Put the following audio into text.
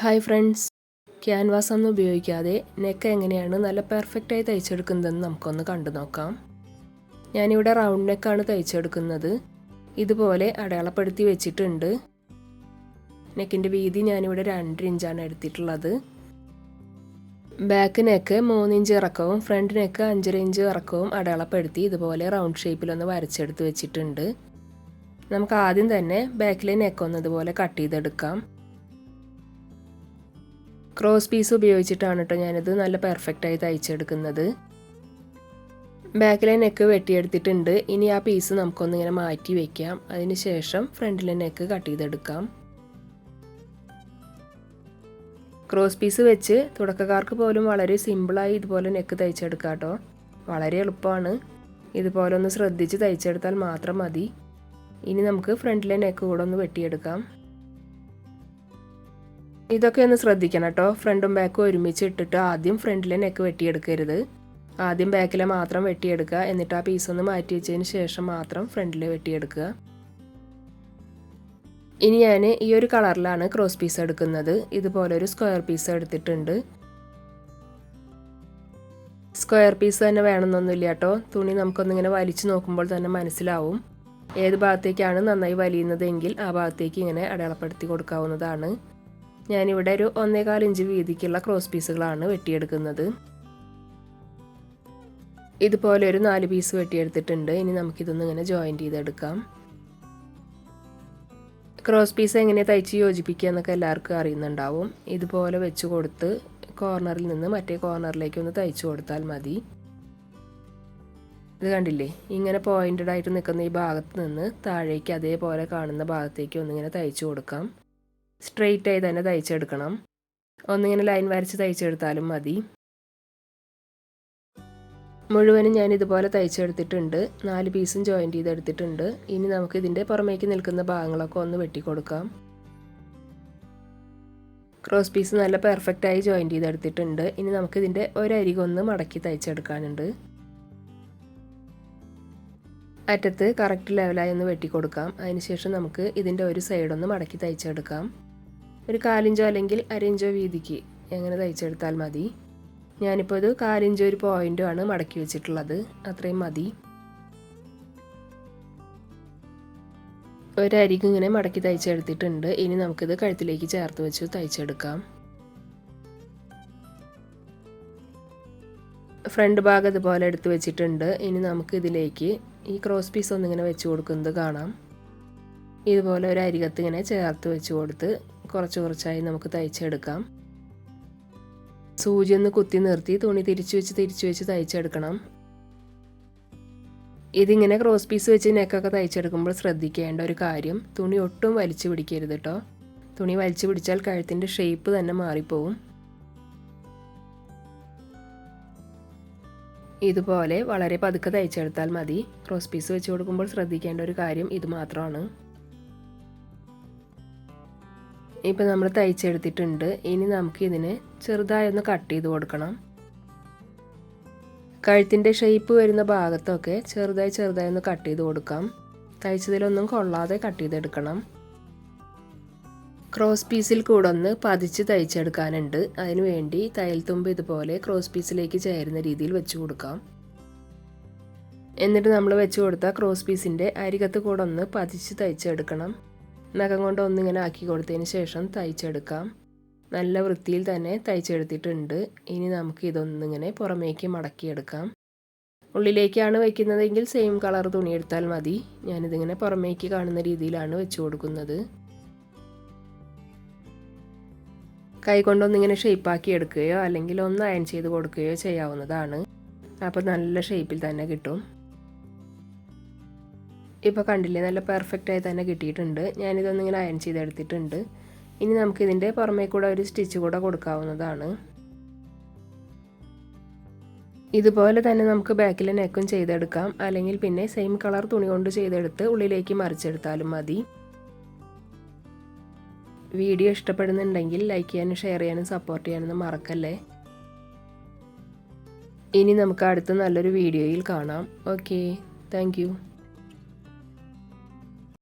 Hi friends canvas ഒന്നും ഉപയോഗിക്കാതെ neck എങ്ങനെയാണ് നല്ല പെർഫെക്റ്റായി തയ്ച്ചെടുക്കുന്നതെന്ന് നമുക്കൊന്ന് കണ്ടു നോക്കാം. ഞാനിവിടെ റൗണ്ട് നെക്കാണ് തയ്ച്ചെടുക്കുന്നത്. ഇതുപോലെ അടയാളപ്പെടുത്തി വെച്ചിട്ടുണ്ട്. നെക്കിന്റെ വീതി ഞാനിവിടെ രണ്ട് ഇഞ്ചാണ് എടുത്തിട്ടുള്ളത്. ബാക്ക് നെക്ക് മൂന്നിഞ്ച് ഇറക്കവും ഫ്രണ്ട് നെക്ക് അഞ്ചര ഇഞ്ച് ഇറക്കവും അടയാളപ്പെടുത്തി ഇതുപോലെ റൗണ്ട് ഷേപ്പിലൊന്ന് വരച്ചെടുത്ത് വെച്ചിട്ടുണ്ട്. നമുക്ക് ആദ്യം തന്നെ ബാക്കിലെ നെക്ക് ഒന്ന് ഇതുപോലെ കട്ട് ചെയ്തെടുക്കാം. ക്രോസ് പീസ് ഉപയോഗിച്ചിട്ടാണ് കേട്ടോ ഞാനിത് നല്ല പെർഫെക്റ്റായി തയ്ച്ചെടുക്കുന്നത്. ബാക്കിലെ നെക്ക് വെട്ടിയെടുത്തിട്ടുണ്ട്. ഇനി ആ പീസ് നമുക്കൊന്നിങ്ങനെ മാറ്റി വയ്ക്കാം അതിന് ശേഷം ഫ്രണ്ടിലെ നെക്ക് കട്ട് ചെയ്തെടുക്കാം. ക്രോസ് പീസ് വെച്ച് തുടക്കക്കാർക്ക് പോലും വളരെ സിമ്പിളായി ഇതുപോലെ നെക്ക് തയ്ച്ചെടുക്കാം കേട്ടോ വളരെ എളുപ്പമാണ്. ഇതുപോലെ ഒന്ന് ശ്രദ്ധിച്ച് തയ്ച്ചെടുത്താൽ മാത്രം മതി. ഇനി നമുക്ക് ഫ്രണ്ടിലെ നെക്ക് കൂടെ ഒന്ന് വെട്ടിയെടുക്കാം. ഇതൊക്കെ ഒന്ന് ശ്രദ്ധിക്കണം കേട്ടോ ഫ്രണ്ടും ബാക്കും ഒരുമിച്ച് ഇട്ടിട്ട് ആദ്യം ഫ്രണ്ടിലെ നെക്ക് വെട്ടിയെടുക്കരുത്. ആദ്യം ബാക്കിലെ മാത്രം വെട്ടിയെടുക്കുക. എന്നിട്ട് ആ പീസ് ഒന്ന് മാറ്റി വെച്ചതിന് ശേഷം മാത്രം ഫ്രണ്ടിൽ വെട്ടിയെടുക്കുക. ഇനി ഞാൻ ഈ ഒരു കളറിലാണ് ക്രോസ് പീസ് എടുക്കുന്നത്. ഇതുപോലെ ഒരു സ്ക്വയർ പീസ് എടുത്തിട്ടുണ്ട്. സ്ക്വയർ പീസ് തന്നെ വേണമെന്നൊന്നുമില്ല കേട്ടോ തുണി നമുക്കൊന്നിങ്ങനെ വലിച്ചു നോക്കുമ്പോൾ തന്നെ മനസ്സിലാവും. ഏത് ഭാഗത്തേക്കാണ് നന്നായി വലിയുന്നതെങ്കിൽ ആ ഭാഗത്തേക്ക് ഇങ്ങനെ അടയാളപ്പെടുത്തി കൊടുക്കാവുന്നതാണ്. ഞാനിവിടെ ഒരു ഒന്നേകാൽ ഇഞ്ച് വീതിക്കുള്ള ക്രോസ് പീസുകളാണ് വെട്ടിയെടുക്കുന്നത്. ഇതുപോലെ ഒരു നാല് പീസ് വെട്ടിയെടുത്തിട്ടുണ്ട്. ഇനി നമുക്കിതൊന്നും ഇങ്ങനെ ജോയിന്റ് ചെയ്തെടുക്കാം. ക്രോസ് പീസ് എങ്ങനെ തയ്ച്ച് യോജിപ്പിക്കുക എന്നൊക്കെ എല്ലാവർക്കും അറിയുന്നുണ്ടാവും. ഇതുപോലെ വെച്ച് കൊടുത്ത് കോർണറിൽ നിന്ന് മറ്റേ കോർണറിലേക്ക് ഒന്ന് തയ്ച്ചു കൊടുത്താൽ മതി. ഇത് കണ്ടില്ലേ? ഇങ്ങനെ പോയിന്റഡ് ആയിട്ട് നിൽക്കുന്ന ഈ ഭാഗത്ത് നിന്ന് താഴേക്ക് അതേപോലെ കാണുന്ന ഭാഗത്തേക്ക് ഒന്നിങ്ങനെ തയ്ച്ചു കൊടുക്കാം. സ്ട്രെയിറ്റ് ആയി തന്നെ തയ്ച്ചെടുക്കണം. ഒന്നിങ്ങനെ ലൈൻ വരച്ച് തയ്ച്ചെടുത്താലും മതി. മുഴുവനും ഞാൻ ഇതുപോലെ തയ്ച്ചെടുത്തിട്ടുണ്ട്. നാല് പീസും ജോയിന്റ് ചെയ്തെടുത്തിട്ടുണ്ട്. ഇനി നമുക്ക് ഇതിന്റെ പുറമേക്ക് നിൽക്കുന്ന ഭാഗങ്ങളൊക്കെ ഒന്ന് വെട്ടിക്കൊടുക്കാം. ക്രോസ് പീസ് നല്ല പെർഫെക്റ്റായി ജോയിന്റ് ചെയ്തെടുത്തിട്ടുണ്ട്. ഇനി നമുക്കിതിന്റെ ഒരരികൊന്ന് മടക്കി തയ്ച്ചെടുക്കാനുണ്ട്. അറ്റത്ത് കറക്റ്റ് ലെവലായി ഒന്ന് വെട്ടിക്കൊടുക്കാം. അതിനുശേഷം നമുക്ക് ഇതിന്റെ ഒരു സൈഡൊന്ന് മടക്കി തയ്ച്ചെടുക്കാം. ഒരു കാലിഞ്ചോ അല്ലെങ്കിൽ അരയിഞ്ചോ വീതിക്ക് എങ്ങനെ തയ്ച്ചെടുത്താൽ മതി. ഞാനിപ്പോൾ ഇത് കാലിഞ്ചോ ഒരു പോയിന്റോ ആണ് മടക്കി വെച്ചിട്ടുള്ളത്. അത്രയും മതി. ഒരരിക്ക് ഇങ്ങനെ മടക്കി തയ്ച്ചെടുത്തിട്ടുണ്ട്. ഇനി നമുക്കിത് കഴുത്തിലേക്ക് ചേർത്ത് വെച്ച് തയ്ച്ചെടുക്കാം. ഫ്രണ്ട് ഭാഗം ഇതുപോലെ എടുത്ത് വെച്ചിട്ടുണ്ട്. ഇനി നമുക്ക് ഇതിലേക്ക് ഈ ക്രോസ് പീസ് ഒന്നിങ്ങനെ വെച്ച് കൊടുക്കുന്നത് കാണാം. ഇതുപോലെ ഒരു അരികത്ത് ഇങ്ങനെ ചേർത്ത് വെച്ച് കൊടുത്ത് കുറച്ച് കുറച്ചായി നമുക്ക് തയ്ച്ചെടുക്കാം. സൂചി ഒന്ന് കുത്തി നിർത്തി തുണി തിരിച്ചു വെച്ച് തിരിച്ചു വെച്ച് തയ്ച്ചെടുക്കണം. ഇതിങ്ങനെ ക്രോസ് പീസ് വെച്ച് നെക്കൊക്കെ തയ്ച്ചെടുക്കുമ്പോൾ ശ്രദ്ധിക്കേണ്ട ഒരു കാര്യം തുണി ഒട്ടും വലിച്ചു പിടിക്കരുത് കേട്ടോ തുണി വലിച്ചു പിടിച്ചാൽ കഴുത്തിന്റെ ഷേപ്പ് തന്നെ മാറിപ്പോവും. ഇതുപോലെ വളരെ പതുക്കെ തയ്ച്ചെടുത്താൽ മതി. ക്രോസ് പീസ് വെച്ച് കൊടുക്കുമ്പോൾ ശ്രദ്ധിക്കേണ്ട ഒരു കാര്യം ഇത് മാത്രമാണ്. ഇപ്പം നമ്മൾ തയ്ച്ചെടുത്തിട്ടുണ്ട്. ഇനി നമുക്ക് ഇതിനെ ചെറുതായി ഒന്ന് കട്ട് ചെയ്ത് കൊടുക്കണം. കഴുത്തിന്റെ ഷേപ്പ് വരുന്ന ഭാഗത്തൊക്കെ ചെറുതായി ചെറുതായി ഒന്ന് കട്ട് ചെയ്ത് കൊടുക്കാം. തയ്ച്ചതിലൊന്നും കൊള്ളാതെ കട്ട് ചെയ്തെടുക്കണം. ക്രോസ് പീസിൽ കൂടെ ഒന്ന് പതിച്ച് തയ്ച്ചെടുക്കാനുണ്ട്. അതിനു വേണ്ടി തയ്യൽ തുമ്പ് ഇതുപോലെ ക്രോസ് പീസിലേക്ക് ചേരുന്ന രീതിയിൽ വെച്ച് കൊടുക്കാം. എന്നിട്ട് നമ്മൾ വെച്ച് കൊടുത്ത ക്രോസ് പീസിന്റെ അരികത്ത് കൂടെ ഒന്ന് പതിച്ച് തയ്ച്ചെടുക്കണം. നഖം കൊണ്ട് ഒന്നിങ്ങനെ ആക്കി കൊടുത്തതിന് ശേഷം തയ്ച്ചെടുക്കാം. നല്ല വൃത്തിയിൽ തന്നെ തയ്ച്ചെടുത്തിട്ടുണ്ട്. ഇനി നമുക്ക് ഇതൊന്നിങ്ങനെ പുറമേക്ക് മടക്കിയെടുക്കാം. ഉള്ളിലേക്കാണ് വയ്ക്കുന്നതെങ്കിൽ സെയിം കളർ തുണി എടുത്താൽ മതി. ഞാനിതിങ്ങനെ പുറമേക്ക് കാണുന്ന രീതിയിലാണ് വെച്ച് കൊടുക്കുന്നത്. കൈ കൊണ്ടൊന്നിങ്ങനെ ഷേപ്പാക്കി എടുക്കുകയോ അല്ലെങ്കിൽ ഒന്ന് അയൺ ചെയ്ത് കൊടുക്കുകയോ ചെയ്യാവുന്നതാണ്. അപ്പോൾ നല്ല ഷേപ്പിൽ തന്നെ കിട്ടും. ഇപ്പോൾ കണ്ടില്ലേ നല്ല പെർഫെക്റ്റ് ആയി തന്നെ കിട്ടിയിട്ടുണ്ട്. ഞാനിതൊന്നിങ്ങനെ അയൺ ചെയ്തെടുത്തിട്ടുണ്ട്. ഇനി നമുക്കിതിന്റെ പുറമേ കൂടെ ഒരു സ്റ്റിച്ച് കൂടെ കൊടുക്കാവുന്നതാണ്. ഇതുപോലെ തന്നെ നമുക്ക് ബാക്കിലെ നെക്കും ചെയ്തെടുക്കാം. അല്ലെങ്കിൽ പിന്നെ സെയിം കളർ തുണി കൊണ്ട് ചെയ്തെടുത്ത് ഉള്ളിലേക്ക് മറിച്ചെടുത്താലും മതി. വീഡിയോ ഇഷ്ടപ്പെടുന്നുണ്ടെങ്കിൽ ലൈക്ക് ചെയ്യാനും ഷെയർ ചെയ്യാനും സപ്പോർട്ട് ചെയ്യാനൊന്നും മറക്കല്ലേ? ഇനി നമുക്ക് അടുത്ത നല്ലൊരു വീഡിയോയിൽ കാണാം. Okay thank